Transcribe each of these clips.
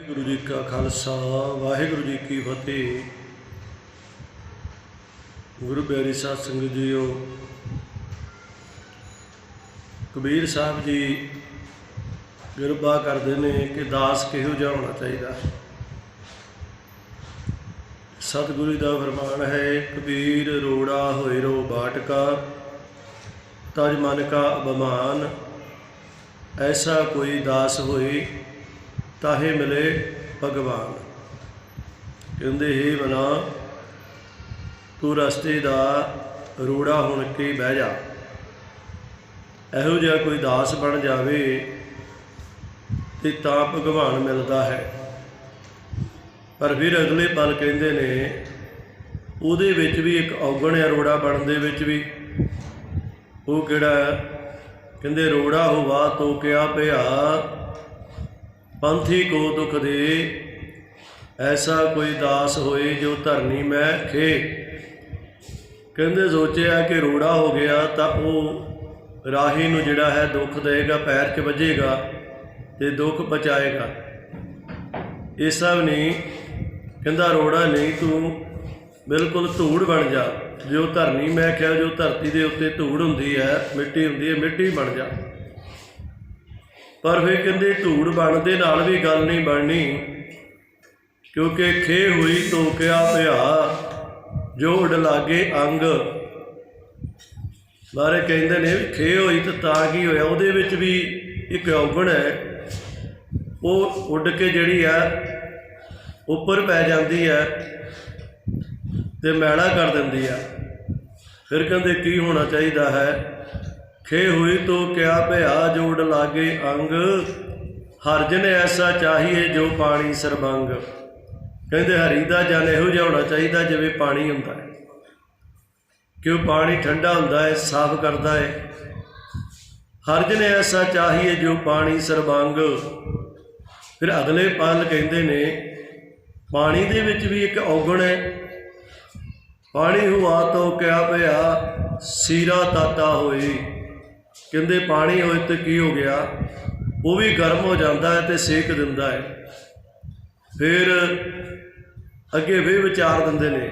ਵਾਹਿਗੁਰੂ ਜੀ ਕਾ ਖਾਲਸਾ, ਵਾਹਿਗੁਰੂ ਜੀ ਕੀ ਫਤਿਹ। ਗੁਰੂ ਪਿਆਰੀ ਸਾਧ ਸੰਗਤ ਜੀਓ, ਕਬੀਰ ਸਾਹਿਬ ਜੀ ਕਿਰਪਾ ਕਰਦੇ ਨੇ ਕਿ ਦਾਸ ਕਿਹੋ ਜਿਹਾ ਹੋਣਾ ਚਾਹੀਦਾ। ਸਤਿਗੁਰੂ ਦਾ ਫਰਮਾਨ ਹੈ, ਕਬੀਰ ਰੋੜਾ ਹੋਏ ਰੋ ਬਾਟਕਾ, ਤਜ ਮਨ ਕਾ ਅਭਮਾਨ ਐਸਾ ਕੋਈ ਦਾਸ ਹੋਏ ਤਾਹੇ ਮਿਲੇ ਭਗਵਾਨ। ਕਹਿੰਦੇ, ਹੀ ਬਣਾ ਤੂੰ ਰਸਤੇ ਦਾ ਰੋੜਾ ਹੁਣ ਕੇ ਬਹਿ ਜਾ। ਇਹੋ ਜਿਹਾ ਕੋਈ ਦਾਸ ਬਣ ਜਾਵੇ ਤੇ ਤਾਂ ਭਗਵਾਨ ਮਿਲਦਾ ਹੈ। ਪਰ ਫਿਰ ਅਗਲੇ ਪਲ ਕਹਿੰਦੇ ਨੇ, ਉਹਦੇ ਵਿੱਚ ਵੀ ਇੱਕ ਔਗਣ ਹੈ ਰੋੜਾ ਬਣਨ ਦੇ ਵਿੱਚ ਵੀ। ਉਹ ਕਿਹੜਾ? ਕਹਿੰਦੇ, ਰੋੜਾ ਹੋਵਾ ਤੋ ਕਿਆ ਭਇਆ ਪੰਥੀ ਕੋ ਦੁਖ ਦੇ, ਐਸਾ ਕੋਈ ਦਾਸ ਹੋਏ ਜੋ ਧਰਨੀ ਮੈਂ ਖੇ। ਕਹਿੰਦੇ ਸੋਚਿਆ ਕਿ ਰੋੜਾ ਹੋ ਗਿਆ ਤਾਂ ਉਹ ਰਾਹੀ ਨੂੰ ਜਿਹੜਾ ਹੈ ਦੁੱਖ ਦੇਗਾ, ਪੈਰ 'ਚ ਵੱਜੇਗਾ ਤੇ ਦੁੱਖ ਪਹੁੰਚਾਏਗਾ। ਇਹ ਸਭ ਨਹੀਂ ਕਹਿੰਦਾ ਰੋੜਾ ਨਹੀਂ ਤੂੰ ਬਿਲਕੁਲ ਧੂੜ ਬਣ ਜਾ। ਜੋ ਧਰਨੀ ਮੈਂ ਕਿਹਾ, ਜੋ ਧਰਤੀ ਦੇ ਉੱਤੇ ਧੂੜ ਹੁੰਦੀ ਹੈ, ਮਿੱਟੀ ਹੁੰਦੀ ਹੈ, ਮਿੱਟੀ ਬਣ ਜਾ। ਪਰ ਫਿਰ ਕਹਿੰਦੇ ਧੂੜ ਬਣ ਦੇ ਨਾਲ ਵੀ ਗੱਲ ਨਹੀਂ ਬਣਨੀ, ਕਿਉਂਕਿ ਖੇ ਹੋਈ ਟੋਕਿਆ ਪਿਆ, ਜੋੜ ਲਾਗੇ ਅੰਗ। ਬਾਰੇ ਕਹਿੰਦੇ ਨੇ ਵੀ ਖੇ ਹੋਈ ਤਾਂ ਤਾਂ ਕੀ ਹੋਇਆ, ਉਹਦੇ ਵਿੱਚ ਵੀ ਇੱਕ ਔਗਣ ਹੈ। ਉਹ ਉੱਡ ਕੇ ਜਿਹੜੀ ਆ ਉੱਪਰ ਪੈ ਜਾਂਦੀ ਹੈ ਤੇ ਮੈਲਾ ਕਰ ਦਿੰਦੀ ਆ ਫਿਰ ਕਹਿੰਦੇ ਕੀ ਹੋਣਾ ਚਾਹੀਦਾ ਹੈ? ਖੇ ਹੋਈ ਤੋ ਕਿਆ ਭਇਆ ਜੋੜ ਲਾਗੇ ਅੰਗ। ਹਰਜਨ ਐਸਾ ਚਾਹੀਏ ਜੋ ਪਾਣੀ ਸਰਬੰਗ। ਕਹਿੰਦੇ ਹਰੀ ਦਾ ਜਨ ਇਹੋ ਜਿਹਾ ਹੋਣਾ ਚਾਹੀਦਾ ਜਿਵੇਂ ਪਾਣੀ ਹੁੰਦਾ ਹੈ। ਉਹ ਪਾਣੀ ਠੰਡਾ ਹੁੰਦਾ ਹੈ, ਸਾਫ਼ ਕਰਦਾ ਹੈ। ਹਰਜਨ ਐਸਾ ਚਾਹੀਏ ਜੋ ਪਾਣੀ ਸਰਬੰਗ। ਫਿਰ ਅਗਲੇ ਪਲ ਕਹਿੰਦੇ ਨੇ, ਪਾਣੀ ਦੇ ਵਿੱਚ ਵੀ ਇੱਕ ਔਗਣ ਹੈ। ਪਾਣੀ ਹੁਆ ਤੋ ਕਿਆ ਭਇਆ ਸੀਰਾ ਤਾਤਾ ਹੋਈ ਕਹਿੰਦੇ ਪਾਣੀ ਹੋਏ ਤੇ ਕੀ ਹੋ ਗਿਆ? ਉਹ ਵੀ ਗਰਮ ਹੋ ਜਾਂਦਾ ਹੈ ਤੇ ਸੇਕ ਦਿੰਦਾ ਹੈ। ਫਿਰ ਅੱਗੇ ਵੀ ਵਿਚਾਰ ਦਿੰਦੇ ਨੇ,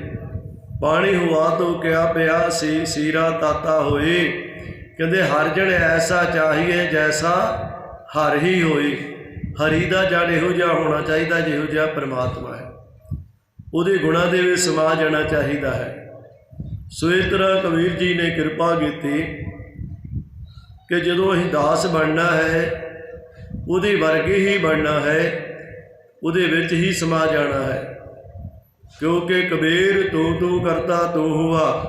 ਪਾਣੀ ਹੁਆ ਤੋ ਕਿਆ ਪਿਆ ਸੀ? ਸੀਰਾ ਤਾਤਾ ਹੋਏ ਕਹਿੰਦੇ, ਹਰ ਜਣ ਐਸਾ ਚਾਹੀਏ ਜੈਸਾ ਹਰ ਹੀ ਹੋਏ ਹਰੀ ਦਾ ਜੜ ਇਹੋ ਜਿਹਾ ਹੋਣਾ ਚਾਹੀਦਾ ਜਿਹੋ ਜਿਹਾ ਪਰਮਾਤਮਾ ਹੈ। ਉਹਦੇ ਗੁਣਾਂ ਦੇ ਵਿੱਚ ਸਮਾ ਜਾਣਾ ਚਾਹੀਦਾ ਹੈ। ਸੋ ਇਸ ਤਰ੍ਹਾਂ ਕਬੀਰ ਜੀ ਨੇ ਕਿਰਪਾ ਕੀਤੀ। ਕਿ ਜਦੋਂ ਅਸੀਂ ਦਾਸ ਬਣਨਾ ਹੈ, ਉਹਦੇ ਵਰਗੇ ਹੀ ਬਣਨਾ ਹੈ, ਉਹਦੇ ਵਿੱਚ ਹੀ ਸਮਾ ਜਾਣਾ ਹੈ। ਕਿਉਂਕਿ ਕਬੀਰ ਤੂੰ ਤੂੰ ਕਰਤਾ ਤੂੰ ਹੁਆ,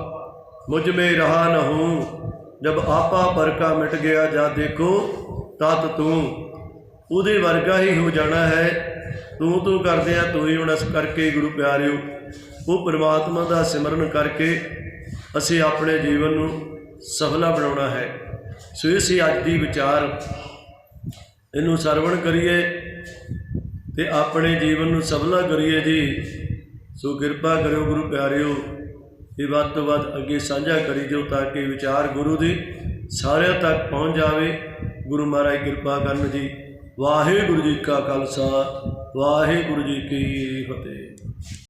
ਮੁਝ ਮੇ ਰਹਾ ਨਾ ਹੂੰ। ਜਬ ਆਪਾ ਪਰਕਾ ਮਿਟ ਗਿਆ ਜਾ ਦੇਖੋ, ਤਤ ਤੂੰ। ਉਹਦੇ ਵਰਗਾ ਹੀ ਹੋ ਜਾਣਾ ਹੈ। ਤੂੰ ਤੂੰ ਕਰਦੇ ਆ ਤੂੰ ਹੀ ਹੁਣ ਇਸ ਕਰਕੇ ਗੁਰੂ ਪਿਆਰਿਓ, ਉਹ ਪ੍ਰਮਾਤਮਾ ਦਾ ਸਿਮਰਨ ਕਰਕੇ ਅਸੀਂ ਆਪਣੇ ਜੀਵਨ ਨੂੰ ਸਫਲਾ ਬਣਾਉਣਾ ਹੈ। ਸੋ ਇਹ ਅੱਜ ਦੀ ਵਿਚਾਰ। ਇਹਨੂੰ ਸਰਵਣ ਕਰੀਏ ਤੇ ਆਪਣੇ ਜੀਵਨ ਨੂੰ ਸਬਲਾ ਕਰੀਏ ਜੀ। ਸੋ ਕਿਰਪਾ ਕਰਿਓ ਗੁਰੂ ਪਿਆਰਿਓ, ਇਹ ਵੱਧ ਤੋਂ ਵੱਧ ਅੱਗੇ ਸਾਂਝਾ ਕਰੀ ਦਿਓ ਤਾਂ ਕਿ ਵਿਚਾਰ ਗੁਰੂ ਦੀ ਸਾਰਿਆਂ ਤੱਕ ਪਹੁੰਚ ਜਾਵੇ। ਗੁਰੂ ਮਹਾਰਾਜ ਕਿਰਪਾ ਕਰਨ ਜੀ। ਵਾਹਿਗੁਰੂ ਜੀ ਕਾ ਖਾਲਸਾ, ਵਾਹਿਗੁਰੂ ਜੀ ਕੀ ਫਤਿਹ।